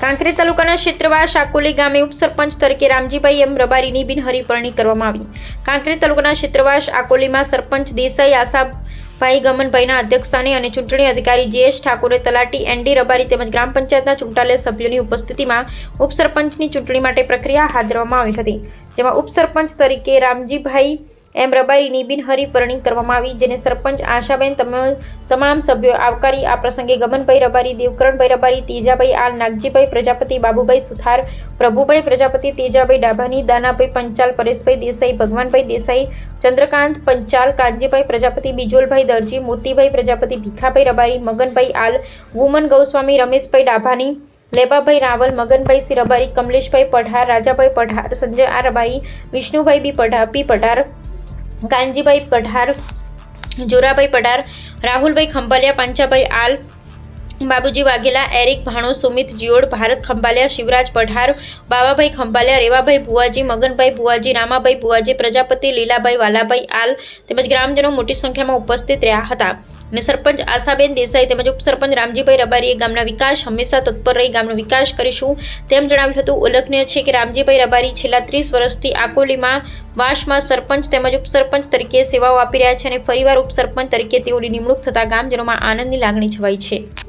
કાંકરેજ તાલુકાના ક્ષેત્રવા આકોલી ગામે ઉપસરપંચ તરીકે રામજીભાઈ એમ રબારીની બિનહરીફરણી કરવામાં આવી. કાંકરી તાલુકાના ક્ષેત્રવાસ આકોલીમાં સરપંચ દેસાઈ આશાભાઈ ગમનભાઈના અધ્યક્ષસ્થાને અને ચૂંટણી અધિકારી જયેશ ઠાકોરે તલાટી એનડી રબારી તેમજ ગ્રામ પંચાયતના ચૂંટાલય સભ્યોની ઉપસ્થિતિમાં ઉપસરપંચની ચૂંટણી માટે પ્રક્રિયા હાથ ધરવામાં આવી હતી, જેમાં ઉપસરપંચ તરીકે રામજીભાઈ એમ રબારીની બિનહરીફરણી કરવામાં આવી, જેને સરપંચ આશાબેન તમ- તમામ સભ્યો આવકારી આ પ્રસંગે ગમનભાઈ રબારી, દેવકરણભાઈ રબારી, તેજાભાઈ આલ, નાગજીભાઈ પ્રજાપતિ, બાબુભાઈ સુથાર, પ્રભુભાઈ પ્રજાપતિ, તેજાભાઈ ડાભાની, દાનાભાઈ પંચાલ, પરેશભાઈ દેસાઈ, ભગવાનભાઈ દેસાઈ, ચંદ્રકાંત પંચાલ, કાનજીભાઈ પ્રજાપતિ, બિજોલભાઈ દરજી, મોતીભાઈ પ્રજાપતિ, ભીખાભાઈ રબારી, મગનભાઈ આલ, વુમન ગૌસ્વામી, રમેશભાઈ ડાભાની, લેબાભાઈ રાવલ, મગનભાઈ સી રબારી કમલેશભાઈ પઢાર, રાજાભાઈ પઢાર, સંજય આ રબારી વિષ્ણુભાઈ બી પઢાર પી પઢાર કાનજીભાઈ પઢાર જોરાભાઈ પઢાર રાહુલભાઈ ખંભાલિયા પાંચાભાઈ આલ બાબુજી વાઘેલા, એરિક ભાણો, સુમિત જીઓડ, ભારત ખંભાલિયા, શિવરાજ પઢાર બાબાભાઈ ખંભાલિયા, રેવાભાઈ ભુવાજી, મગનભાઈ ભુવાજી, રામાભાઈ ભુવાજી, પ્રજાપતિ, લીલાભાઈ વાલાભાઈ આલ તેમજ ગ્રામજનો મોટી સંખ્યામાં ઉપસ્થિત રહ્યા હતા. અને સરપંચ આશાબેન દેસાઈ તેમજ ઉપસરપંચ રામજીભાઈ રબારીએ ગામના વિકાસ હંમેશા તત્પર રહી ગામનો વિકાસ કરીશું તેમ જણાવ્યું હતું. ઉલ્લેખનીય છે કે રામજીભાઈ રબારી છેલ્લા ત્રીસ વર્ષથી આકોલીમાં વાસમાં સરપંચ તેમજ ઉપસરપંચ તરીકે સેવાઓ આપી રહ્યા છે અને ફરીવાર ઉપસરપંચ તરીકે તેઓની નિમણૂક થતાં ગામજનોમાં આનંદની લાગણી છવાઈ છે.